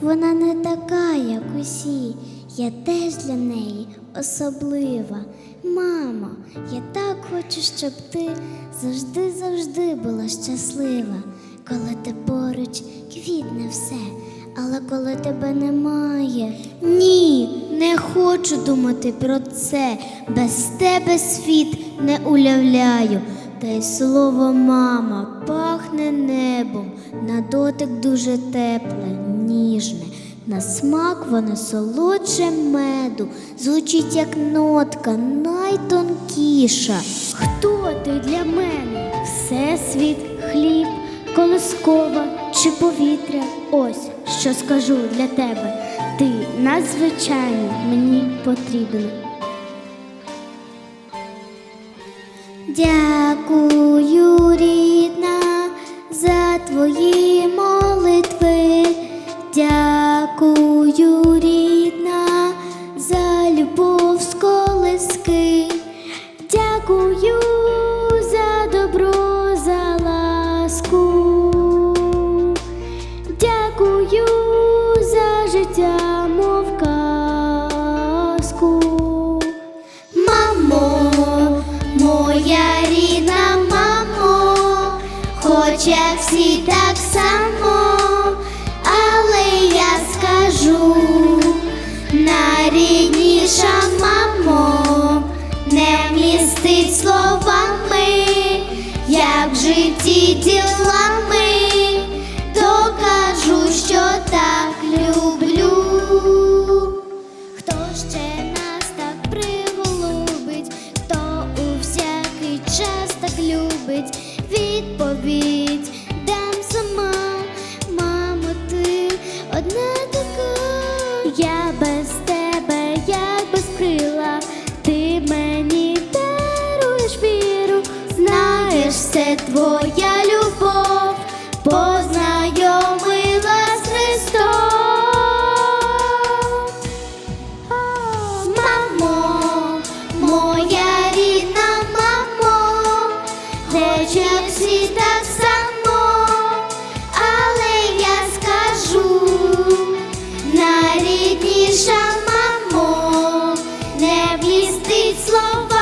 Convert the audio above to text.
Вона не така, як усі. Я теж для неї особлива. Мамо, я так хочу, щоб ти завжди, завжди була щаслива. Коли ти поруч квітне все, але коли тебе немає. Ні, не хочу думати про це. Без тебе світ не уявляю. Та й слово мама пахне небом, на дотик дуже тепле, ніжне. На смак воно солодше меду, звучить як нотка найтонкіша. Хто ти для мене? Всесвіт, хліб, колискова чи повітря? Ось що скажу для тебе. Ти надзвичайно мені потрібна. Дякую, рідна, за твої за любов з колиски. Дякую за добро, за ласку. Дякую за життя, мов казку. Мамо, моя рідна мамо, хоче всі так само, але я скажу, афіша, мамо, не містить словами, як в житті. твоя любов, познайомила з Христом. Мамо, моя рідна мамо, хоче всі так само, але я скажу найрідніша мамо, не вмістить слова.